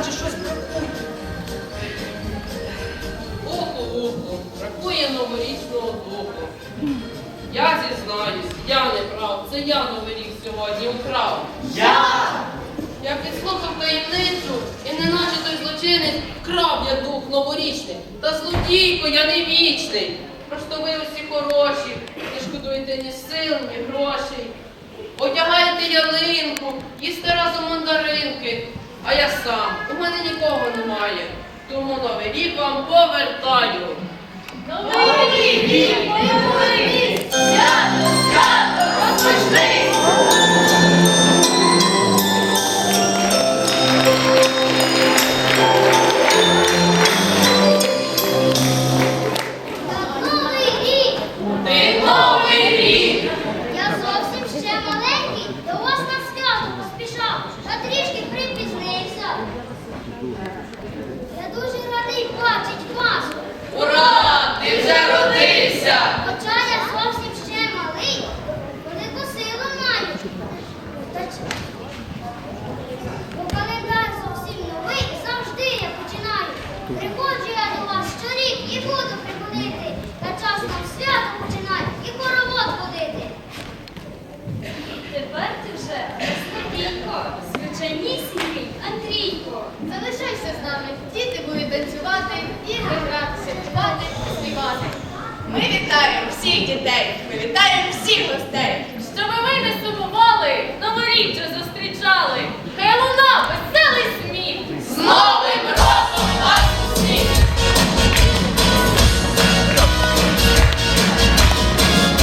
наче щось бракує. Око око, бракує новорічного духу. Я зізнаюсь, я не прав, це я новий рік сьогодні вкрав. Я Я підслухав таємницю і не наче той злочинець вкрав я дух новорічний. Та злодійко я не вічний. Просто ви усі хороші, не шкодуєте ні сил, ні грошей. Одягайте ялинку, їсте разом мандаринки а я сам, у мене нікого немає. Тому новий рік вам повертаю. Новий рік! Календар зовсім новий, завжди я починаю. Приходжу я до вас щорік і буду приходити. Та час нам свято починає і хоровод водити. Тепер ти вже Настадійко, звичайнісінький Андрійко. Залишайся з нами, діти будуть танцювати, ігри гратися, спати, співати. Ми вітаємо всіх дітей, ми вітаємо всіх гостей. Щоб ви не сумували,